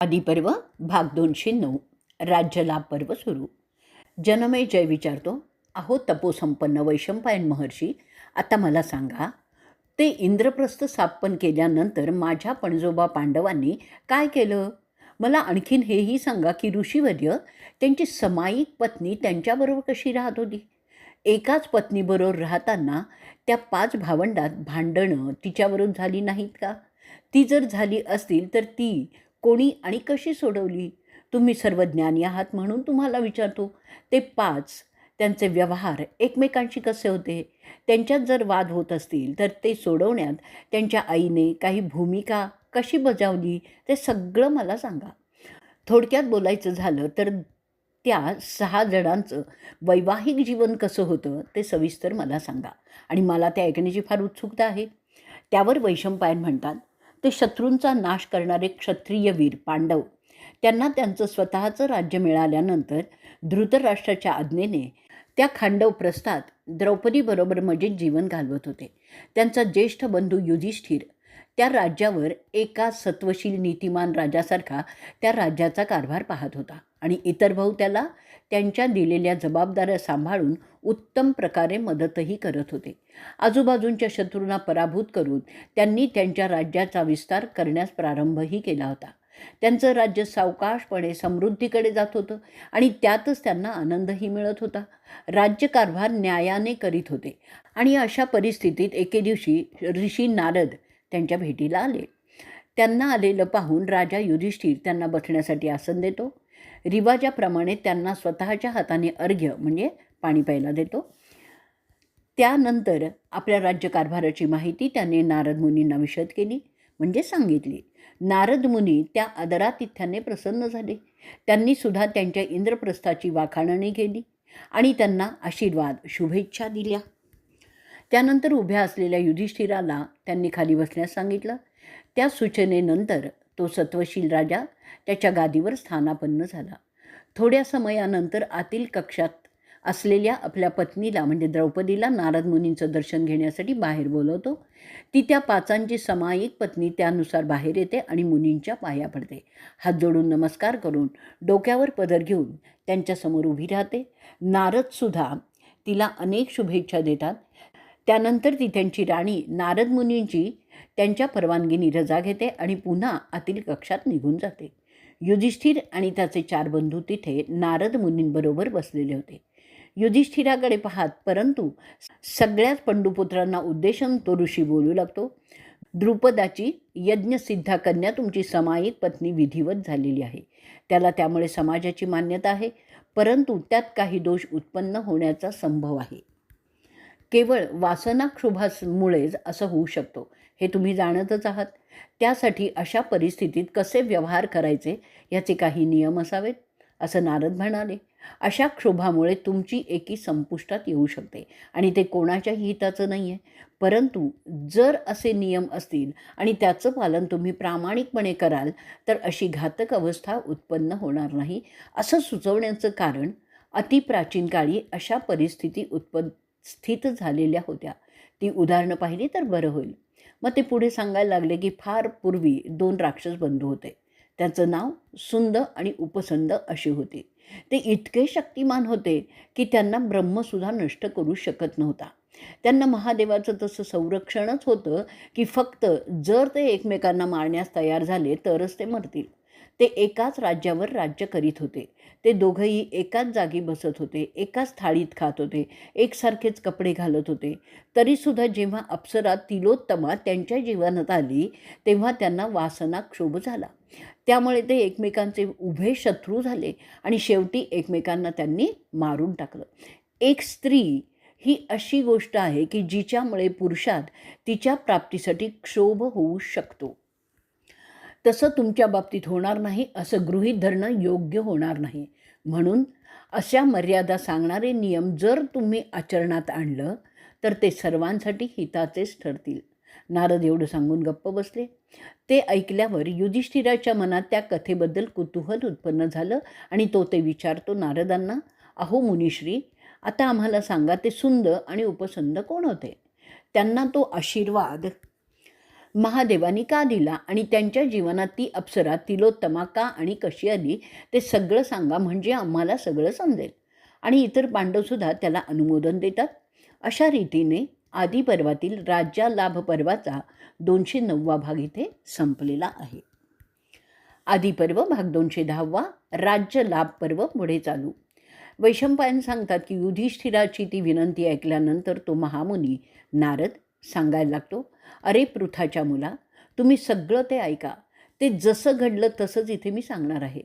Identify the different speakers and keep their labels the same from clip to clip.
Speaker 1: आदिपर्व भाग दोनशे नऊ. राज्यलाभ पर्व सुरू. जनमय जय विचारतो. अहो तपोसंपन्न वैशंपायन महर्षी आता मला सांगा ते इंद्रप्रस्थ स्थापन केल्यानंतर माझ्या पणजोबा पांडवांनी काय केलं? मला आणखीन हेही सांगा की ऋषीवर्य त्यांची समायिक पत्नी त्यांच्याबरोबर कशी राहत होती? एकाच पत्नीबरोबर राहताना त्या पाच भावंडात भांडणं तिच्यावरून झाली नाहीत का? ती जर झाली असतील तर ती कोणी आणि कशी सोडवली? तुम्ही सर्व ज्ञानी आहात म्हणून तुम्हाला विचारतो. ते पाच त्यांचे व्यवहार एकमेकांशी कसे होते? त्यांच्यात जर वाद होत असतील तर ते सोडवण्यात त्यांच्या आईने काही भूमिका कशी बजावली ते सगळं मला सांगा. थोडक्यात बोलायचं झालं तर त्या सहा जणांचं वैवाहिक जीवन कसं होतं ते सविस्तर मला सांगा. आणि मला ते ऐकण्याची फार उत्सुकता आहे. त्यावर वैशंपायन म्हणतात. ते शत्रूंचा नाश करणारे क्षत्रिय वीर पांडव. त्यांना त्यांचं स्वतःचं राज्य मिळाल्यानंतर धृतराष्ट्राच्या आज्ञेने त्या खांडव प्रस्थात द्रौपदीबरोबर मजेत जीवन घालवत होते. त्यांचा ज्येष्ठ बंधू युधिष्ठिर त्या राज्यावर एका सत्वशील नीतिमान राजासारखा त्या राज्याचा कारभार पाहत होता आणि इतर भाऊ त्याला त्यांच्या दिलेल्या जबाबदाऱ्या सांभाळून उत्तम प्रकारे मदतही करत होते. आजूबाजूंच्या शत्रूंना पराभूत करून त्यांनी त्यांच्या राज्याचा विस्तार करण्यास प्रारंभही केला होता. त्यांचं राज्य सावकाशपणे समृद्धीकडे जात होतं आणि त्यातच त्यांना आनंदही मिळत होता. राज्यकारभार न्यायाने करीत होते आणि अशा परिस्थितीत एके दिवशी ऋषी नारद त्यांच्या भेटीला आले. त्यांना आलेलं पाहून राजा युधिष्ठिर त्यांना बसण्यासाठी आसन देतो. रिवाजाप्रमाणे त्यांना स्वतःच्या हाताने अर्घ्य म्हणजे पाणी प्यायला देतो. त्यानंतर आपल्या राज्यकारभाराची माहिती त्याने नारद मुनींना विशद केली म्हणजे सांगितली. नारद मुनी त्या आदरातिथ्याने प्रसन्न झाले. त्यांनी सुद्धा त्यांच्या इंद्रप्रस्थाची वाखाणणी केली आणि त्यांना आशीर्वाद शुभेच्छा दिल्या. त्यानंतर उभ्या असलेल्या युधिष्ठिराला त्यांनी खाली बसण्यास सांगितलं. त्या सूचनेनंतर तो सत्वशील राजा त्याच्या गादीवर स्थानापन्न झाला. थोड्या समयानंतर आतील कक्षात असलेल्या आपल्या पत्नीला म्हणजे द्रौपदीला नारद मुनींचं दर्शन घेण्यासाठी बाहेर बोलवतो. ती त्या पाचांची समायिक पत्नी त्यानुसार बाहेर येते आणि मुनींच्या पाया पडते. हात जोडून नमस्कार करून डोक्यावर पदर घेऊन त्यांच्यासमोर उभी राहते. नारदसुद्धा तिला अनेक शुभेच्छा देतात. त्यानंतर ती त्यांची राणी नारद मुनींची त्यांच्या परवानगीने रजा घेते आणि पुन्हा आतील कक्षात निघून जाते. युधिष्ठिर आणि त्याचे चार बंधू तिथे नारद मुनींबरोबर बसलेले होते. युधिष्ठिराकडे पाहत परंतु सगळ्याच पंडुपुत्रांना उद्देशून तो ऋषी बोलू लागतो द्रुपदाची यज्ञसिद्धा कन्या तुमची समायिक पत्नी विधिवत झालेली आहे. त्याला त्यामुळे समाजाची मान्यता आहे परंतु त्यात काही दोष उत्पन्न होण्याचा संभव आहे. केवळ वासनाक्षोभासमुळेच असं होऊ शकतो. हे तुम्ही जाणतच आहात. त्यासाठी अशा परिस्थितीत कसे व्यवहार करायचे याचे काही नियम असावेत? असं नारद म्हणाले. अशा क्षोभामुळे तुमची एकी संपुष्टात येऊ शकते आणि ते कोणाच्याही हिताचं नाही आहे परंतु जर असे नियम असतील आणि त्याचं पालन तुम्ही प्रामाणिकपणे कराल तर अशी घातक अवस्था उत्पन्न होणार नाही. असं सुचवण्याचं कारण अतिप्राचीन काळी अशा परिस्थिती उत्पन्न स्थित झालेल्या होत्या. ती उदाहरणं पाहिली तर बरं होईल. मग ते पुढे सांगायला लागले की फार पूर्वी दोन राक्षस बंधू होते. त्याचं नाव सुंद आणि उपसंद असे होते. ते इतके शक्तिमान होते की त्यांना ब्रह्मसुद्धा नष्ट करू शकत नव्हता. त्यांना महादेवाचं तसं संरक्षणच होतं की फक्त जर ते एकमेकांना मारण्यास तयार झाले तरच ते मरतील. ते एकाच राज्यावर राज्य करीत होते. ते दोघंही एकाच जागी बसत होते एकाच थाळीत खात होते एकसारखेच कपडे घालत होते. तरीसुद्धा जेव्हा अप्सरा तिलोत्तमा त्यांच्या जीवनात आली तेव्हा त्यांना वासना क्षोभ झाला. त्यामुळे ते एकमेकांचे उभे शत्रू झाले आणि शेवटी एकमेकांना त्यांनी मारून टाकलं. एक स्त्री ही अशी गोष्ट आहे की जिच्यामुळे पुरुषात तिच्या प्राप्तीसाठी क्षोभ होऊ शकतो. तसं तुमच्या बाबतीत होणार नाही असं गृहीत धरणं योग्य होणार नाही. म्हणून अशा मर्यादा सांगणारे नियम जर तुम्ही आचरणात आणलं तर ते सर्वांसाठी हिताचेच ठरतील. नारद एवढं सांगून गप्प बसले. ते ऐकल्यावर युधिष्ठिराच्या मनात त्या कथेबद्दल कुतूहल उत्पन्न झालं आणि तो ते विचारतो नारदांना अहो मुनिश्री आता आम्हाला सांगा ते सुंद आणि उपसंद कोण होते? त्यांना तो आशीर्वाद महादेवानी का दिला आणि त्यांच्या जीवनात ती अप्सरा तिलोत्तमा का आणि कशी आली ते सगळं सांगा म्हणजे आम्हाला सगळं समजेल. आणि इतर पांडवसुद्धा त्याला अनुमोदन देतात. अशा रीतीने आदी पर्वातील राज्या लाभ पर्वाचा दोनशे नववा भाग इथे संपलेला आहे. आदी पर्व भाग दोनशे दहावा राज्य लाभ पर्व पुढे चालू. वैशंपायन सांगतात की युधिष्ठिराची ती विनंती ऐकल्यानंतर तो महामुनी नारद सांगायला लागतो अरे पृथाच्या मुला तुम्ही सगळं ते ऐका. ते जसं घडलं तसंच इथे मी सांगणार आहे.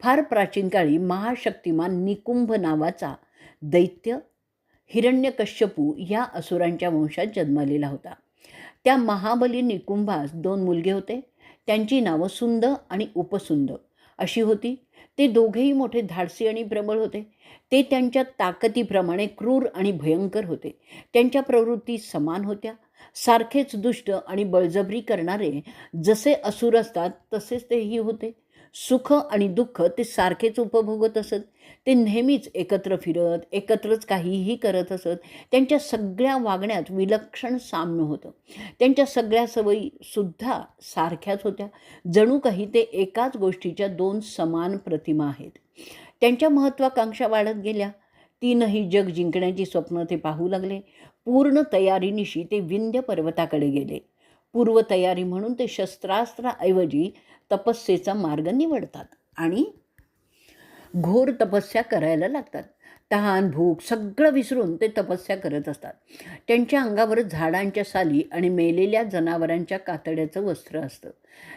Speaker 1: फार प्राचीन काळी महाशक्तिमान निकुंभ नावाचा दैत्य हिरण्यकश्यपू या असुरांच्या वंशात जन्मलेला होता. त्या महाबली निकुंभास दोन मुलगे होते. त्यांची नावं सुंद आणि उपसुंद अशी होती. ते दोघेही मोठे धाडसी आणि प्रबळ होते. ते त्यांच्या ताकदीप्रमाणे क्रूर आणि भयंकर होते. त्यांच्या प्रवृत्ती समान होत्या. सारखेच दुष्ट आणि बळजबरी करणारे जसे असुर असतात तसेच तेही होते. सुख आणि दुःख ते सारखेच उपभोगत असत. ते नेहमीच एकत्र फिरत एकत्रच काहीही करत असत. त्यांच्या सगळ्या वागण्यात विलक्षण साम्य होतं. त्यांच्या सगळ्या सवयीसुद्धा सारख्याच होत्या. जणू काही ते एकाच गोष्टीच्या दोन समान प्रतिमा आहेत. त्यांच्या महत्त्वाकांक्षा वाढत गेल्या. तीनही जग जिंकण्याची स्वप्न ते पाहू लागले. पूर्ण तयारीनिशी ते विंध्य पर्वताकडे गेले. पूर्वतयारी म्हणून ते शस्त्रास्त्राऐवजी तपस्येचा मार्ग निवडतात आणि घोर तपस्या करायला लागतात. तहान भूक सगळं विसरून ते तपस्या करत असतात. त्यांच्या अंगावर झाडांच्या साली आणि मेलेल्या जनावरांच्या कातड्याचं वस्त्र असतं.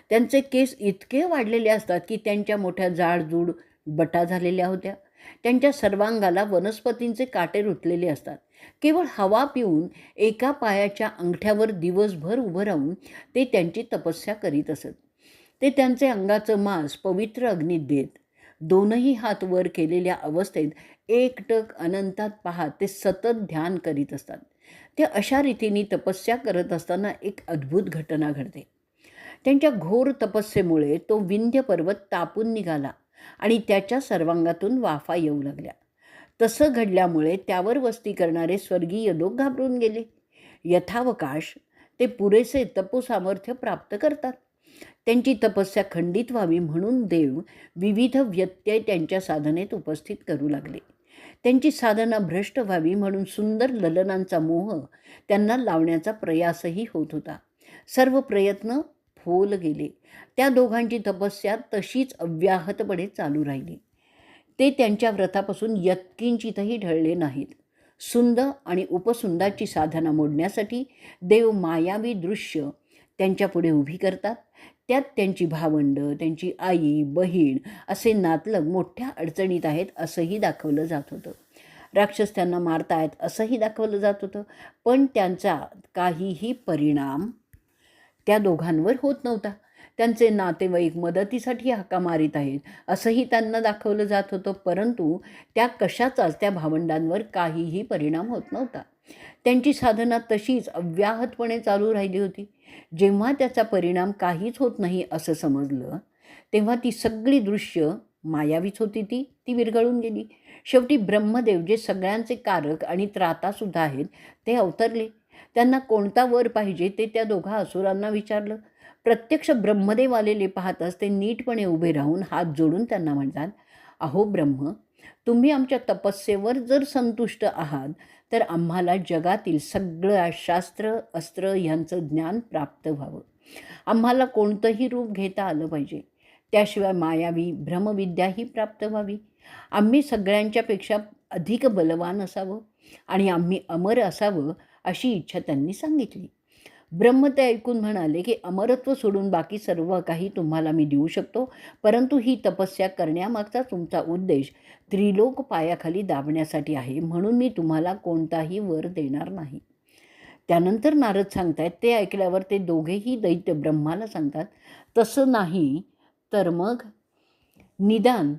Speaker 1: त्यांचे केस इतके वाढलेले असतात की त्यांच्या मोठ्या जाडजूड बटा झालेल्या होत्या. त्यांच्या सर्वांगाला वनस्पतींचे काटे रुतलेले असतात. केवळ हवा पिऊन एका पायाच्या अंगठ्यावर दिवसभर उभं राहून ते त्यांची तपस्या करीत असत. ते त्यांचे अंगाचं मांस पवित्र अग्नीत देत दोनही हात वर केलेल्या अवस्थेत एकटक अनंतात पाहत ते सतत ध्यान करीत असतात. ते अशा रीतीने तपस्या करत असताना एक अद्भुत घटना घडते. त्यांच्या घोर तपस्येमुळे तो विंध्य पर्वत तापून निघाला आणि त्याच्या सर्वांगातून वाफा येऊ लागल्या. तसं घडल्यामुळे त्यावर वस्ती करणारे स्वर्गीय लोक घाबरून गेले. यथावकाश ते पुरेसे तपोसामर्थ्य प्राप्त करतात. त्यांची तपस्या खंडित व्हावी म्हणून देव विविध व्यत्यय त्यांच्या साधनेत उपस्थित करू लागले. त्यांची साधना भ्रष्ट व्हावी म्हणून सुंदर ललनांचा मोह त्यांना लावण्याचा प्रयासही होत होता. सर्व प्रयत्न फोल गेले. त्या दोघांची तपस्या तशीच अव्याहतपणे चालू राहिली. ते त्यांच्या व्रतापासून यत्किंचितही ढळले नाहीत. सुंद आणि उपसुंदाची साधना मोडण्यासाठी देव मायावी दृश्य त्यांच्यापुढे उभी करतात. त्यात त्यांची भावंड त्यांची आई बहीण असे नातलग मोठ्या अडचणीत आहेत असंही दाखवलं जात होतं. राक्षस त्यांना मारतायत असंही दाखवलं जात होतं. पण त्यांचा काहीही परिणाम त्या दोघांवर होत नव्हता. त्यांचे नातेवाईक मदतीसाठी हाका मारित आहेत. असंही त्यांना दाखवलं जात होतं परंतु त्या कशाचाच त्या भावंडांवर काहीही परिणाम होत नव्हता. त्यांची साधना तशीच अव्याहतपणे चालू राहिली होती. जेव्हा त्याचा परिणाम काहीच होत नाही असं समजलं तेव्हा ती सगळी दृश्य मायावीच होती ती. ती विरघळून गेली. शेवटी ब्रह्मदेव जे सगळ्यांचे कारक आणि त्रातासुद्धा आहेत ते अवतरले. त्यांना कोणता वर पाहिजे ते त्या दोघा असुरांना विचारलं. प्रत्यक्ष ब्रह्मदेव आलेले पाहताच ते नीटपणे उभे राहून हात जोडून त्यांना म्हणतात अहो ब्रह्म तुम्ही आमच्या तपस्येवर जर संतुष्ट आहात तर आम्हाला जगातील सगळं शास्त्र अस्त्र यांचं ज्ञान प्राप्त व्हावं. आम्हाला कोणतंही रूप घेता आलं पाहिजे. त्याशिवाय मायावी भ्रमविद्याही प्राप्त व्हावी. आम्ही सगळ्यांच्यापेक्षा अधिक बलवान असावं आणि आम्ही अमर असावं अशी इच्छा त्यांनी सांगितली. ब्रह्म ते ऐकून म्हणाले की अमरत्व सोडून बाकी सर्व काही तुम्हाला मी देऊ शकतो. परंतु ही तपस्या करण्यामागचा तुमचा उद्देश त्रिलोक पायाखाली दाबण्यासाठी आहे. म्हणून मी तुम्हाला कोणताही वर देणार नाही. त्यानंतर नारद सांगतायत ते ऐकल्यावर ते दोघेही दैत्य ब्रह्माला सांगतात. तसं नाही तर मग निदान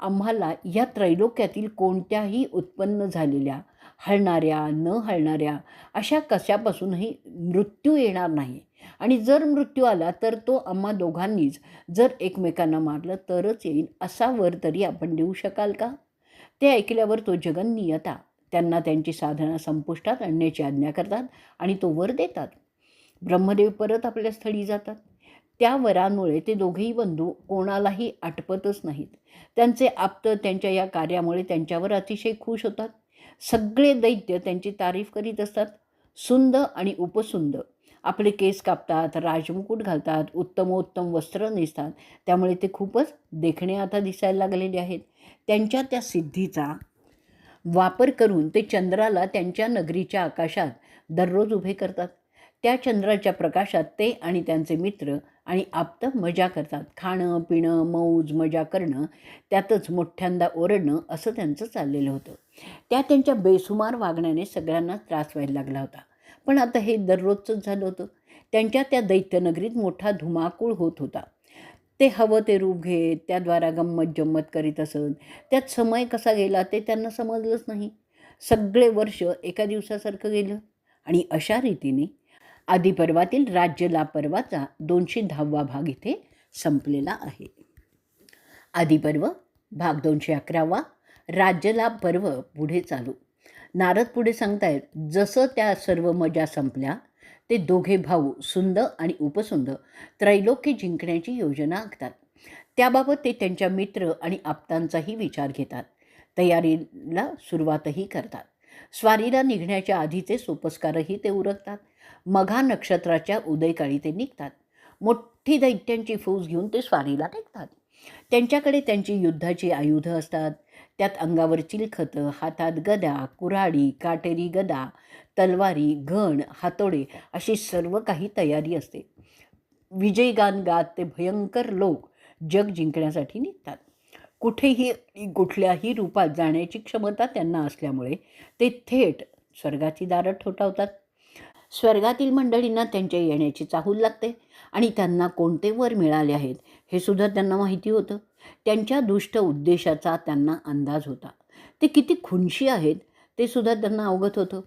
Speaker 1: आम्हाला या त्रैलोक्यातील कोणत्याही उत्पन्न झालेल्या हलणाऱ्या न हलणाऱ्या अशा कशापासूनही मृत्यू येणार नाही. आणि जर मृत्यू आला तर तो आम्हा दोघांनीच जर एकमेकांना मारलं तरच येईल असा वर तरी आपण देऊ शकाल का? ते ऐकल्यावर तो जगन्नियता त्यांना त्यांची साधना संपुष्टात आणण्याची आज्ञा करतात आणि तो वर देतात. ब्रह्मदेव परत आपल्या स्थळी जातात. त्या वरांमुळे ते दोघेही बंधू कोणालाही आटपतच नाहीत. त्यांचे आप्त त्यांच्या या कार्यामुळे त्यांच्यावर अतिशय खुश होतात. सगळे दैत्य त्यांची तारीफ करीत असतात. सुंद आणि उपसुंद. आपले केस कापतात राजमुकुट घालतात उत्तमोत्तम वस्त्र नेसतात. त्यामुळे ते खूपच देखणे आता दिसायला लागलेले आहेत. त्यांच्या त्या सिद्धीचा वापर करून ते चंद्राला त्यांच्या नगरीच्या आकाशात दररोज उभे करतात. त्या चंद्राच्या प्रकाशात ते आणि त्यांचे मित्र आणि आप्त मजा करतात. खाणं पिणं मौज मजा करणं त्यातच मोठ्यांदा ओरडणं असं त्यांचं चाललेलं होतं. त्या त्यांच्या बेसुमार वागण्याने सगळ्यांना त्रास व्हायला लागला होता. पण आता हे दररोजचंच झालं होतं. त्यांच्या त्या दैत्यनगरीत मोठा धुमाकूळ होत होता. ते हवं ते रूप घेत त्याद्वारा गंमत जम्मत करीत असत. त्यात समय कसा गेला ते त्यांना समजलंच नाही. सगळे वर्ष एका दिवसासारखं गेलं आणि अशा रीतीने आदिपर्वातील राज्यला पर्वाचा दोनशे दहावा भाग इथे संपलेला आहे. आदिपर्व भाग दोनशे अकरावा राज्यलाभ पर्व पुढे चालू. नारद पुढे सांगतायत जसं त्या सर्व मजा संपल्या ते दोघे भाऊ सुंद आणि उपसुंद त्रैलोक्य जिंकण्याची योजना आखतात. त्याबाबत ते त्यांच्या मित्र आणि आप्तांचाही विचार घेतात. तयारीला सुरुवातही करतात. स्वारीला निघण्याच्या आधीचे सोपस्कारही ते उरकतात. मघा नक्षत्राच्या उदयकाळी ते निघतात. मोठी दैत्यांची फौज घेऊन ते स्वारीला निघतात त्यांच्याकडे त्यांची युद्धाची आयुधं असतात. त्यात अंगावर चिलखतं हातात गदा कुऱ्हाडी काटेरी गदा तलवारी घण हातोडे अशी सर्व काही तयारी असते. विजयगान गात ते भयंकर लोक जग जिंकण्यासाठी निघतात. कुठेही कुठल्याही रूपात जाण्याची क्षमता त्यांना असल्यामुळे ते थेट स्वर्गाची दारं ठोठावतात. स्वर्गातील मंडळींना त्यांच्या येण्याची चाहूल लागते आणि त्यांना कोणते वर मिळाले आहेत हे सुद्धा त्यांना माहिती होतं. त्यांच्या दुष्ट उद्देशाचा त्यांना अंदाज होता. ते किती खुनशी आहेत ते सुद्धा त्यांना अवगत होतं.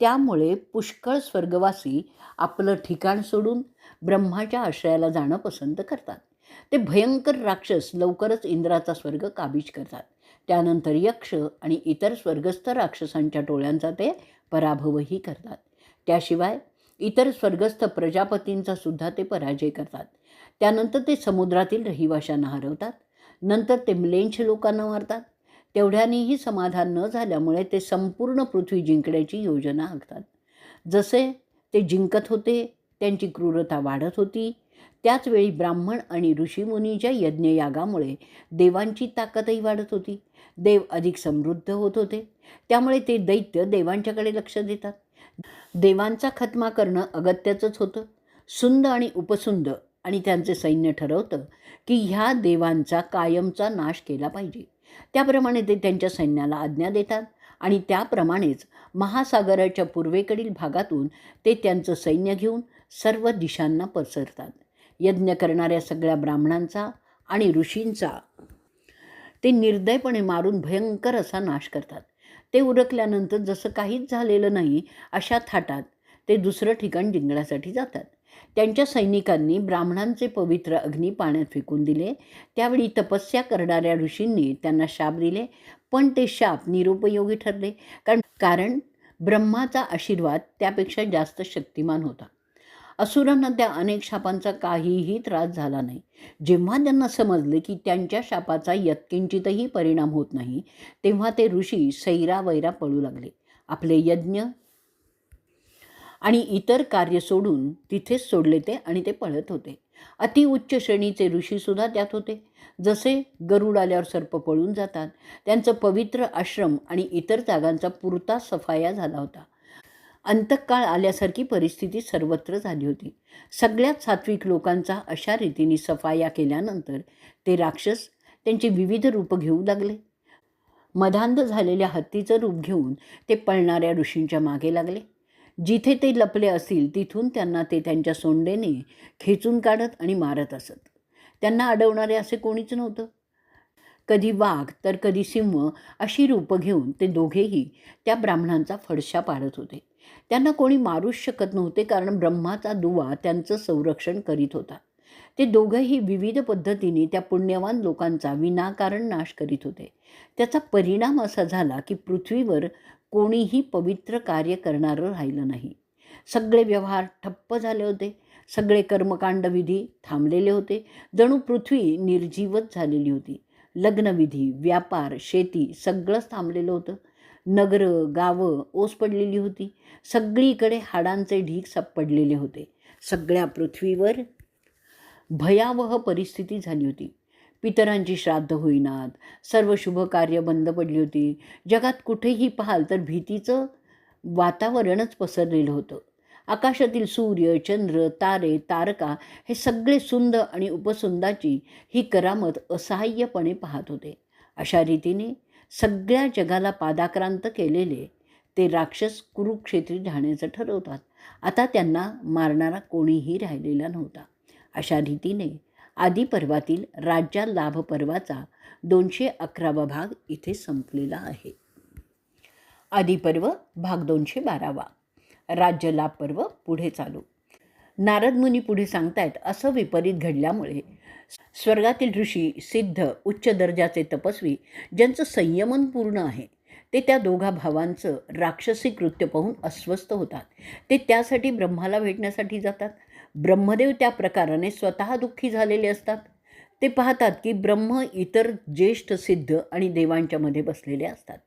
Speaker 1: त्यामुळे पुष्कळ स्वर्गवासी आपलं ठिकाण सोडून ब्रह्माच्या आश्रयाला जाणं पसंत करतात. ते भयंकर राक्षस लवकरच इंद्राचा स्वर्ग काबीज करतात. त्यानंतर यक्ष आणि इतर स्वर्गस्थ राक्षसांच्या टोळ्यांचा ते पराभवही करतात. त्याशिवाय इतर स्वर्गस्थ प्रजापतींचा सुद्धा ते पराजय करतात. त्यानंतर ते समुद्रातील रहिवाशांना हरवतात. नंतर ते म्लेंछ लोकांना मारतात. तेवढ्यानेही समाधान न झाल्यामुळे ते संपूर्ण पृथ्वी जिंकण्याची योजना आखतात. जसे ते जिंकत होते त्यांची क्रूरता वाढत होती. त्याचवेळी ब्राह्मण आणि ऋषीमुनीच्या यज्ञयागामुळे देवांची ताकदही वाढत होती. देव अधिक समृद्ध होत होते. त्यामुळे ते दैत्य देवांच्याकडे लक्ष देतात. देवांचा खत्मा करणं अगत्याचंच होतं. सुंद आणि उपसुंद आणि त्यांचे सैन्य ठरवतं की ह्या देवांचा कायमचा नाश केला पाहिजे. त्याप्रमाणे ते त्यांच्या सैन्याला आज्ञा देतात आणि त्याप्रमाणेच महासागराच्या पूर्वेकडील भागातून ते त्यांचं सैन्य घेऊन सर्व दिशांना पसरतात. यज्ञ करणाऱ्या सगळ्या ब्राह्मणांचा आणि ऋषींचा. ते निर्दयपणे मारून भयंकर असा नाश करतात. ते उरकल्यानंतर जसं काहीच झालेलं नाही अशा थाटात. ते दुसरं ठिकाण जिंकण्यासाठी जातात. त्यांच्या सैनिकांनी ब्राह्मणांचे पवित्र अग्नी पाण्यात फेकून दिले. त्यावेळी तपस्या करणाऱ्या ऋषींनी त्यांना शाप दिले. पण ते शाप निरुपयोगी ठरले. कारण कारण ब्रह्माचा आशीर्वाद त्यापेक्षा जास्त शक्तिमान होता. असुरांना त्या अनेक शापांचा काहीही त्रास झाला नाही. जेव्हा त्यांना समजले की त्यांच्या शापाचा यत्किंचितही परिणाम होत नाही तेव्हा ते ऋषी सैरा वैरा पळू लागले. आपले यज्ञ आणि इतर कार्य सोडून तिथेच सोडले ते आणि ते पळत होते. अतिउच्च श्रेणीचे ऋषीसुद्धा त्यात होते. जसे गरुड आल्यावर सर्प पळून जातात त्यांचं पवित्र आश्रम आणि इतर जागांचा पुरता सफाया झाला होता. अंतकाळ आल्यासारखी परिस्थिती सर्वत्र झाली होती. सगळ्यात सात्विक लोकांचा अशा रीतीने सफाया केल्यानंतर ते राक्षस त्यांची विविध रूपं घेऊ लागले. मधांध झालेल्या हत्तीचं रूप घेऊन ते पळणाऱ्या ऋषींच्या मागे लागले. जिथे ते लपले असतील तिथून त्यांना ते त्यांच्या सोंडेने खेचून काढत आणि मारत असत. त्यांना अडवणारे असे कोणीच नव्हतं. कधी वाघ तर कधी सिंह अशी रूपं घेऊन ते दोघेही त्या ब्राह्मणांचा फडशा पाडत होते. त्यांना कोणी मारूच शकत नव्हते कारण ब्रह्माचा दुवा त्यांचं संरक्षण करीत होता. ते दोघंही विविध पद्धतीने त्या पुण्यवान लोकांचा विनाकारण नाश करीत होते. त्याचा परिणाम असा झाला की पृथ्वीवर कोणीही पवित्र कार्य करणारं राहिलं नाही. सगळे व्यवहार ठप्प झाले होते. सगळे कर्मकांड विधी थांबलेले होते. जणू पृथ्वी निर्जीवच झालेली होती. लग्नविधी व्यापार शेती सगळंच थांबलेलं होतं. नगरं गावं ओस पडलेली होती. सगळीकडे हाडांचे ढीक सापडलेले होते. सगळ्या पृथ्वीवर भयावह परिस्थिती झाली होती. पितरांची श्राद्ध होईनात. सर्व शुभ कार्य बंद पडली होती. जगात कुठेही पाहाल तर भीतीचं वातावरणच पसरलेलं होतं. आकाशातील सूर्य चंद्र तारे तारका हे सगळे सुंद आणि उपसुंदाची ही करामत असहाय्यपणे पाहत होते. अशा रीतीने सगळ्या जगाला पादाक्रांत केलेले ते राक्षस कुरुक्षेत्री राहण्याचं ठरवतात. आता त्यांना मारणारा कोणीही राहिलेला नव्हता. अशा रीतीने आदिपर्वातील राज्या लाभ पर्वाचा दोनशे अकरावा भाग इथे संपलेला आहे. आदिपर्व भाग दोनशे बारावा. राज्य लाभ पर्व पुढे चालू. नारद मुनी पुढे सांगतायत असं विपरीत घडल्यामुळे स्वर्गातील ऋषी सिद्ध उच्च दर्जाचे तपस्वी ज्यांचं संयमन पूर्ण आहे ते त्या दोघा भावांचं राक्षसी कृत्य पाहून अस्वस्थ होतात. ते त्यासाठी ब्रह्माला भेटण्यासाठी जातात. ब्रह्मदेव त्या प्रकाराने स्वतः दुःखी झालेले असतात. ते पाहतात की ब्रह्म इतर ज्येष्ठ सिद्ध आणि देवांच्या मध्ये बसलेले असतात.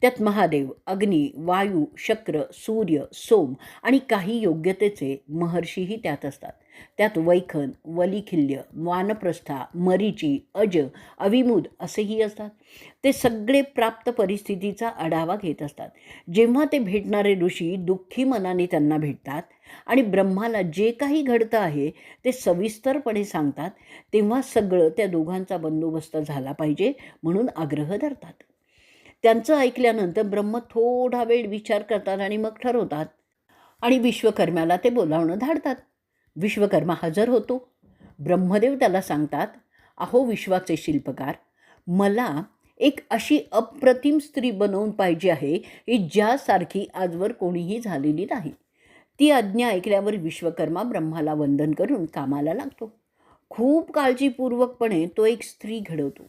Speaker 1: त्यात महादेव अग्नी वायू शक्र सूर्य सोम आणि काही योग्यतेचे महर्षीही त्यात असतात. त्यात वैखन वलिखिल्य वानप्रस्था मरीची अज अविमुद असेही असतात. ते सगळे प्राप्त परिस्थितीचा आढावा घेत असतात. जेव्हा ते भेटणारे ऋषी दुःखी मनाने त्यांना भेटतात आणि ब्रह्माला जे काही घडतं आहे ते सविस्तरपणे सांगतात तेव्हा सगळं त्या दोघांचा बंदोबस्त झाला पाहिजे म्हणून आग्रह धरतात. त्यांचं ऐकल्यानंतर ब्रह्म थोडा वेळ विचार करतात आणि मग ठरवतात आणि विश्वकर्म्याला ते बोलावणं धाडतात. विश्वकर्मा हजर होतो. ब्रह्मदेव त्याला सांगतात अहो विश्वाचे शिल्पकार मला एक अशी अप्रतिम स्त्री बनवून पाहिजे आहे की ज्यासारखी आजवर कोणीही झालेली नाही. ती आज्ञा ऐकल्यावर विश्वकर्मा ब्रह्माला वंदन करून कामाला लागतो. खूप काळजीपूर्वकपणे तो एक स्त्री घडवतो.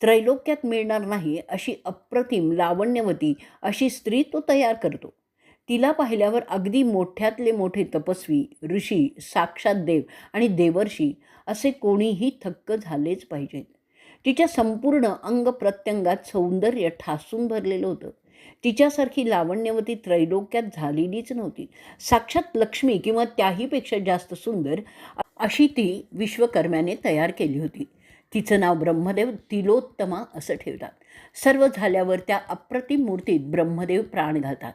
Speaker 1: त्रैलोक्यात मिळणार नाही अशी अप्रतिम लावण्यवती अशी स्त्री तो तयार करतो. तिला पाहिल्यावर अगदी मोठ्यातले मोठे तपस्वी ऋषी साक्षात देव आणि देवर्षी असे कोणीही थक्क झालेच पाहिजेत. तिच्या संपूर्ण अंग प्रत्यंगात सौंदर्य ठासून भरलेलं होतं. तिच्यासारखी लावण्यवती त्रैलोक्यात झालेलीच नव्हती. साक्षात लक्ष्मी किंवा त्याहीपेक्षा जास्त सुंदर अशी ती विश्वकर्म्याने तयार केली होती. तिचं नाव ब्रह्मदेव तिलोत्तमा असं ठेवतात. सर्व झाल्यावर त्या अप्रतिम मूर्तीत ब्रह्मदेव प्राण घालतात.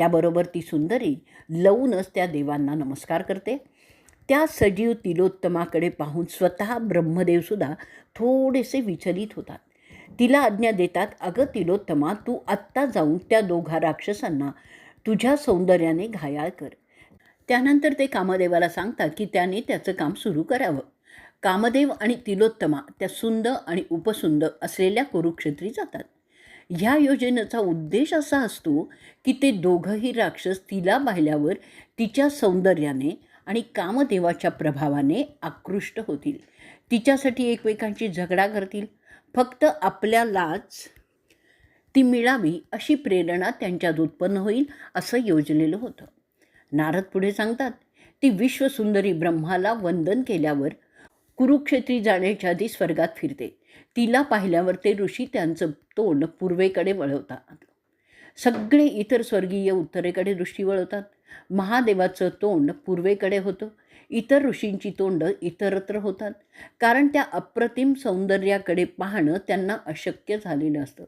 Speaker 1: त्याबरोबर ती सुंदरी लवूनच त्या देवांना नमस्कार करते. त्या सजीव तिलोत्तमाकडे पाहून स्वतः ब्रह्मदेवसुद्धा थोडेसे विचलित होतात. तिला आज्ञा देतात अगं तिलोत्तमा तू आत्ता जाऊन त्या दोघा राक्षसांना तुझ्या सौंदर्याने घायाळ कर. त्यानंतर ते कामदेवाला सांगतात की त्याने त्याचं काम सुरू करावं. कामदेव आणि तिलोत्तमा त्या सुंद आणि उपसुंद असलेल्या कुरुक्षेत्री जातात. ह्या योजनेचा उद्देश असा असतो की ते दोघंही राक्षस तिला पाहिल्यावर तिच्या सौंदर्याने आणि कामदेवाच्या प्रभावाने आकृष्ट होतील. तिच्यासाठी एकमेकांची झगडा करतील. फक्त आपल्यालाच ती मिळावी अशी प्रेरणा त्यांच्यात उत्पन्न होईल असं योजलेलं होतं. नारद पुढे सांगतात ती विश्वसुंदरी ब्रह्माला वंदन केल्यावर कुरुक्षेत्री जाण्याच्या आधी स्वर्गात फिरते. तिला पाहिल्यावर ते ऋषी त्यांचं तोंड पूर्वेकडे वळवतात. सगळे इतर स्वर्गीय उत्तरेकडे दृष्टी वळवतात महादेवाचं तोंड पूर्वेकडे होतं. इतर ऋषींची तोंड इतरत्र होतात. कारण त्या अप्रतिम सौंदर्याकडे पाहणं त्यांना अशक्य झालेलं असतं.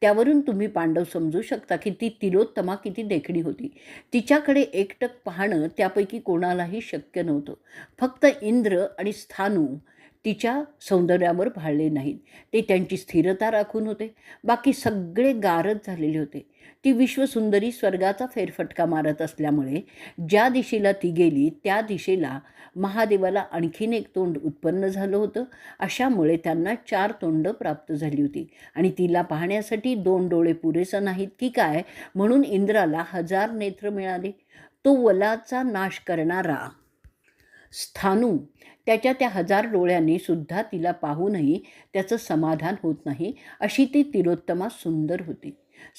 Speaker 1: त्यावरून तुम्ही पांडव समजू शकता की ती तिलोत्तमा किती देखणी होती. तिच्याकडे एकटक पाहणं त्यापैकी कोणालाही शक्य नव्हतं. फक्त इंद्र आणि स्थानू तिच्या सौंदर्यावर भाळले नाहीत. ते त्यांची स्थिरता राखून होते. बाकी सगळे गारद झालेले होते. ती विश्वसुंदरी स्वर्गाचा फेरफटका मारत असल्यामुळे ज्या दिशेला ती गेली त्या दिशेला महादेवाला आणखीन एक तोंड उत्पन्न झालं होतं. अशामुळे त्यांना चार तोंड प्राप्त झाली होती. आणि तिला पाहण्यासाठी दोन डोळे पुरेसं नाहीत की काय म्हणून इंद्राला हजार नेत्र मिळाले. तो वलाचा नाश करणारा स्थानू त्याच्या त्या हजार डोळ्यांनी सुद्धा तिला पाहूनही त्याचं समाधान होत नाही अशी ती तिलोत्तमा सुंदर होती.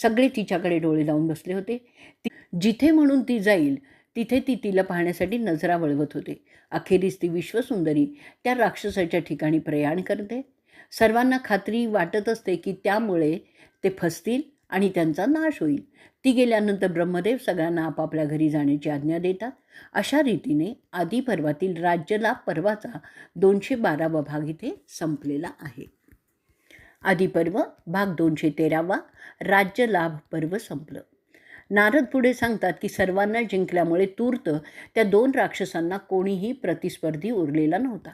Speaker 1: सगळे तिच्याकडे डोळे लावून बसले होते. ती जिथे म्हणून ती जाईल तिथे ती तिला पाहण्यासाठी नजरा वळवत होते. अखेरीस ती विश्वसुंदरी त्या राक्षसाच्या ठिकाणी प्रयाण करते. सर्वांना खात्री वाटत असते की त्यामुळे ते फसतील आणि त्यांचा नाश होईल. ती गेल्यानंतर ब्रह्मदेव सगळ्यांना आपापल्या घरी जाण्याची आज्ञा देतात. अशा रीतीने आदी पर्वातील राज्यला पर्वाचा दोनशे बारावा भाग इथे संपलेला आहे. आदिपर्व भाग दोनशे तेरावा राज्यलाभ पर्व संपलं. नारद पुढे सांगतात की सर्वांना जिंकल्यामुळे तूर्त त्या दोन राक्षसांना कोणीही प्रतिस्पर्धी उरलेला नव्हता.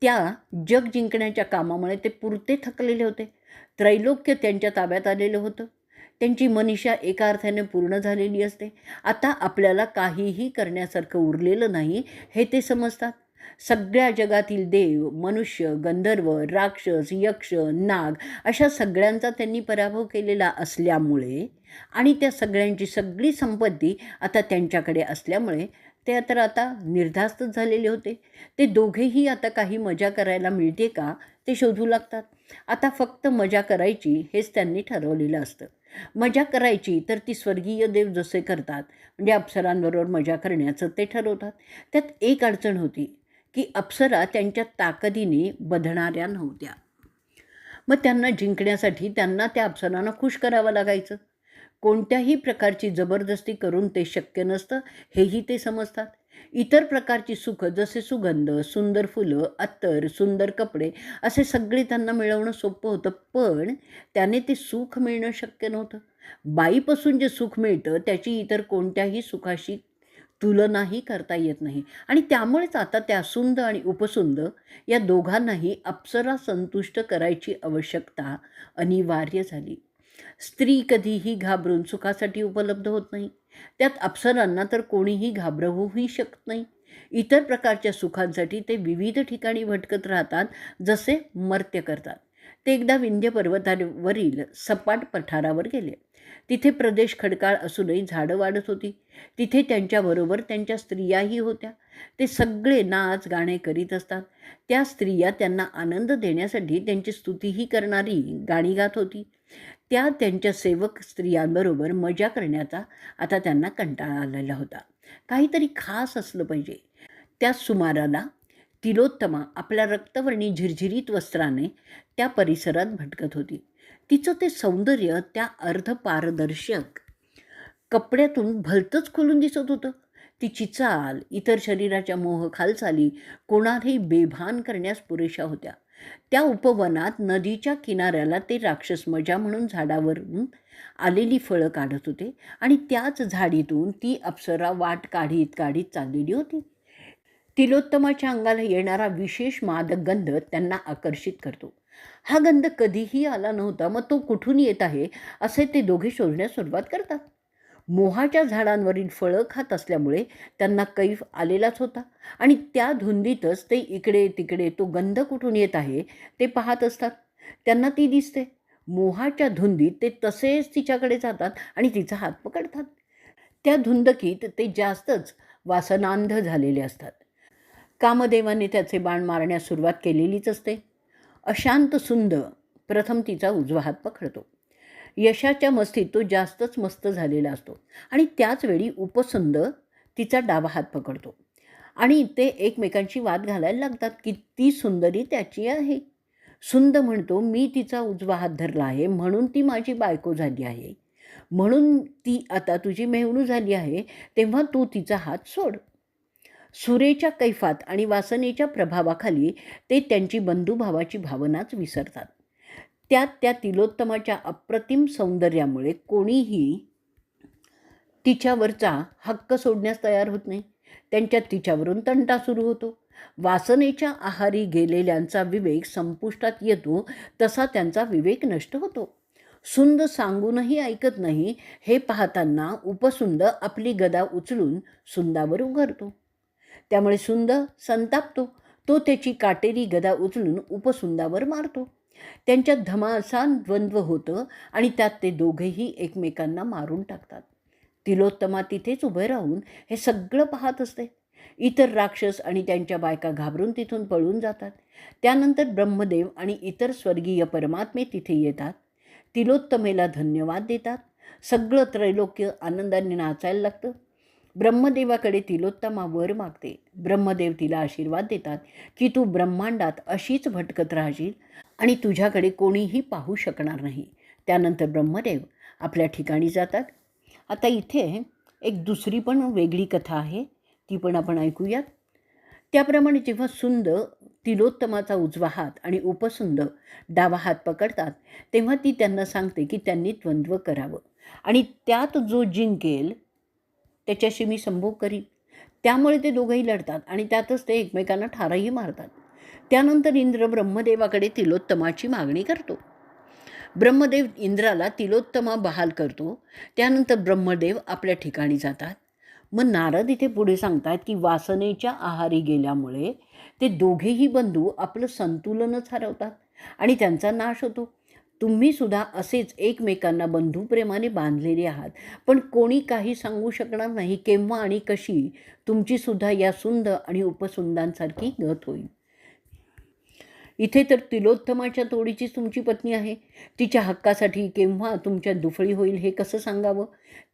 Speaker 1: त्या जग जिंकण्याच्या कामामुळे ते पुरते थकलेले होते. त्रैलोक्य त्यांच्या ताब्यात आलेलं होतं. त्यांची मनीषा एका अर्थाने पूर्ण झालेली असते. आता आपल्याला काहीही करण्यासारखं उरलेलं नाही हे ते समजतात. सगळ्या जगातील देव मनुष्य गंधर्व राक्षस यक्ष नाग अशा सगळ्यांचा त्यांनी पराभव केलेला असल्यामुळे आणि त्या सगळ्यांची सगळी संपत्ती आता त्यांच्याकडे असल्यामुळे ते तर आता निर्धास्तच झालेले होते. ते दोघेही आता काही मजा करायला मिळते का ते शोधू लागतात. आता फक्त मजा करायची हेच त्यांनी ठरवलेलं असतं. मजा करायची तर ती स्वर्गीय देव जसे करतात म्हणजे अप्सरांबरोबर मजा करण्याचं ते ठरवतात. त्यात एक अडचण होती की अप्सरा त्यांच्या ताकदीने बधणाऱ्या नव्हत्या. मग त्यांना जिंकण्यासाठी त्यांना त्या अप्सरांना खुश करावं लागायचं. कोणत्याही प्रकारची जबरदस्ती करून ते शक्य नसतं हेही ते समजतात. इतर प्रकारची सुखं जसे सुगंध सुंदर फुलं अत्तर सुंदर कपडे असे सगळे त्यांना मिळवणं सोपं होतं पण त्याने ते सुख मिळणं शक्य नव्हतं. बाईपासून जे सुख मिळतं त्याची इतर कोणत्याही सुखाशी तुलनाही करता येत नाही. आणि त्यामुळेच आता त्या सुंद आणि उपसुंद या दोघांनाही अप्सरा संतुष्ट करायची आवश्यकता अनिवार्य झाली. स्त्री कधीही घाबरून सुखासाठी उपलब्ध होत नाही. त्यात अप्सरांना तर कोणीही घाबरवूही शकत नाही. इतर प्रकारच्या सुखांसाठी ते विविध ठिकाणी भटकत राहतात जसे मर्त्य करतात. ते एकदा विंध्य पर्वतावरील सपाट पठारावर गेले. तिथे प्रदेश खडकाळ असूनही झाडं वाढत होती. तिथे त्यांच्याबरोबर त्यांच्या स्त्रियाही होत्या. ते सगळे नाच गाणे करीत असतात. त्या स्त्रिया त्यांना आनंद देण्यासाठी त्यांची स्तुतीही करणारी गाणी गात होती. त्या त्यांच्या सेवक स्त्रियांबरोबर मजा करण्याचा आता त्यांना कंटाळा आलेला होता. काहीतरी खास असलं पाहिजे. त्या सुमाराला तिलोत्तमा आपल्या रक्तवर्णी झिरझिरीत वस्त्राने त्या परिसरात भटकत होती. तिचं ते सौंदर्य त्या अर्धपारदर्शक कपड्यातून भलतंच खोलून दिसत होतं. तिची चाल इतर शरीराच्या मोह खालचाली कोणालाही बेभान करण्यास पुरेशा होत्या. त्या उपवनात नदीच्या किनाऱ्याला ते राक्षस मजा म्हणून झाडावरून आलेली फळं काढत होते आणि त्याच झाडीतून ती अप्सरा वाट काढीत काढीत चाललेली होती. तिलोत्तमाच्या अंगाला येणारा विशेष मादक गंध त्यांना आकर्षित करतो. हा गंध कधीही आला नव्हता मग तो कुठून येत आहे असे ते दोघे शोधण्यास सुरुवात करतात. मोहाच्या झाडांवरील फळं खात असल्यामुळे त्यांना कैफ आलेलाच होता. आणि त्या धुंदीतच ते इकडे तिकडे तो गंध कुठून येत आहे ते पाहत असतात. त्यांना ती दिसते. मोहाच्या धुंदीत ते तसेच तिच्याकडे जातात आणि तिचा हात पकडतात. त्या धुंदकीत ते जास्तच वासनांध झालेले असतात. कामदेवाने त्याचे बाण मारण्यास सुरुवात केलेलीच असते. अशांत सुंद प्रथम तिचा उजवा हात पकडतो. यशाच्या मस्तीत तो जास्तच मस्त झालेला असतो. आणि त्याचवेळी उपसंद तिचा डावा हात पकडतो. आणि ते एकमेकांशी वाद घालायला लागतात. किती सुंदरी त्याची आहे. सुंद म्हणतो मी तिचा उजवा हात धरला आहे म्हणून ती माझी बायको झाली आहे. म्हणून ती आता तुझी मेहणू झाली आहे तेव्हा तू तिचा हात सोड. सुरेच्या कैफात आणि वासनेच्या प्रभावाखाली ते त्यांची बंधुभावाची भावनाच विसरतात. त्यात त्या तिलोत्तमाच्या अप्रतिम सौंदर्यामुळे कोणीही तिच्यावरचा हक्क सोडण्यास तयार होत नाही. त्यांच्यात तिच्यावरून तंटा सुरू होतो. वासनेच्या आहारी गेलेल्यांचा विवेक संपुष्टात येतो तसा त्यांचा विवेक नष्ट होतो. सुंद सांगूनही ऐकत नाही हे पाहताना उपसुंद आपली गदा उचलून सुंदावर उघडतो. त्यामुळे सुंद संतापतो. तो त्याची काटेरी गदा उचलून उपसुंदावर मारतो. त्यांच्यात धमासान द्वंद्व होतं आणि त्यात ते दोघेही एकमेकांना मारून टाकतात. तिलोत्तमा तिथेच उभे राहून हे सगळं पाहत असते. इतर राक्षस आणि त्यांच्या बायका घाबरून तिथून पळून जातात. त्यानंतर ब्रह्मदेव आणि इतर स्वर्गीय परमात्मे तिथे येतात. तिलोत्तमेला धन्यवाद देतात. सगळं त्रैलोक्य आनंदाने नाचायला लागतं. ब्रह्मदेवाकडे तिलोत्तमा वर मागते. ब्रह्मदेव तिला आशीर्वाद देतात की तू ब्रह्मांडात अशीच भटकत राहशील आणि तुझ्याकडे कोणीही पाहू शकणार नाही. त्यानंतर ब्रह्मदेव आपल्या ठिकाणी जातात. आता इथे एक दुसरी पण वेगळी कथा आहे. ती पण आपण ऐकूयात. त्याप्रमाणे जेव्हा सुंद तिलोत्तमाचा उजवा हात आणि उपसुंद डावा हात पकडतात तेव्हा ती त्यांना सांगते की त्यांनी द्वंद्व करावं. आणि त्यात जो जिंकेल त्याच्याशी मी संभोग करीन. त्यामुळे ते दोघंही लढतात आणि त्यातच ते एकमेकांना ठारही मारतात. त्यानंतर इंद्र ब्रह्मदेवाकडे तिलोत्तमाची मागणी करतो. ब्रह्मदेव इंद्राला तिलोत्तमा बहाल करतो. त्यानंतर ब्रह्मदेव आपल्या ठिकाणी जातात. मग नारद इथे पुढे सांगतात की वासनेच्या आहारी गेल्यामुळे ते दोघेही बंधू आपलं संतुलनच हरवतात आणि त्यांचा नाश होतो. तुम्ही सुद्धा असेच एकमेकांना बंधुप्रेमाने बांधलेले आहात. पण कोणी काही सांगू शकणार नाही केव्हा आणि कशी तुमचीसुद्धा या सुंद आणि उपसुंदांसारखी गत होईल. इथे तर तिलोत्तमाच्या तोडीचीच तुमची पत्नी आहे. तिच्या हक्कासाठी केव्हा तुमच्या दुफळी होईल हे कसं सांगावं?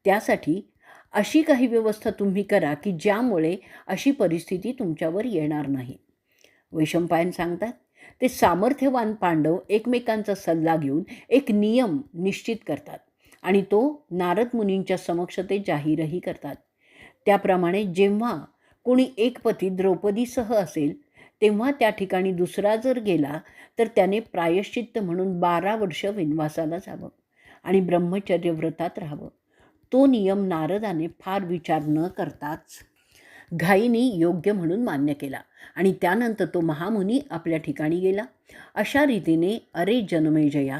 Speaker 1: त्यासाठी अशी काही व्यवस्था तुम्ही करा की ज्यामुळे अशी परिस्थिती तुमच्यावर येणार नाही. वैशंपायन सांगतात ते सामर्थ्यवान पांडव एकमेकांचा सल्ला घेऊन एक नियम निश्चित करतात आणि तो नारद मुनींच्या समक्ष ते जाहीरही करतात. त्याप्रमाणे जेव्हा कोणी एक पती द्रौपदीसह असेल तेव्हा त्या ठिकाणी दुसरा जर गेला तर त्याने प्रायश्चित्त म्हणून बारा वर्ष वनवासाला जावं आणि ब्रह्मचर्य व्रतात राहावं. तो नियम नारदाने फार विचार न करताच घाईनी योग्य म्हणून मान्य केला आणि त्यानंतर तो महामुनी आपल्या ठिकाणी गेला. अशा रीतीने अरे जनमेजया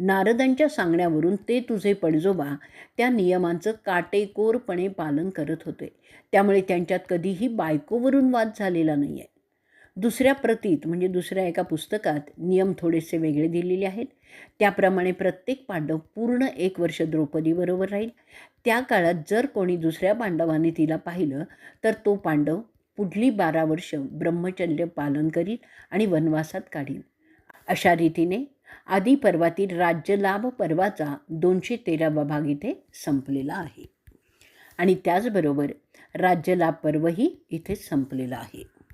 Speaker 1: नारदांच्या सांगण्यावरून ते तुझे पडजोबा त्या नियमांचं काटेकोरपणे पालन करत होते. त्यामुळे त्यांच्यात कधीही बायकोवरून वाद झालेला नाही आहे दुसऱ्या प्रतीत म्हणजे दुसऱ्या एका पुस्तकात नियम थोडेसे वेगळे दिलेले आहेत. त्याप्रमाणे प्रत्येक पांडव पूर्ण एक वर्ष द्रौपदीबरोबर राहील. त्या काळात जर कोणी दुसऱ्या पांडवाने तिला पाहिलं तर तो पांडव पुढली बारा वर्ष ब्रह्मचर्य पालन करील आणि वनवासात काढील. अशा रीतीने आदी पर्वातील राज्यलाभ पर्वाचा दोनशे तेरावा भाग इथे संपलेला आहे. आणि त्याचबरोबर राज्यलाभ पर्वही इथे संपलेला आहे.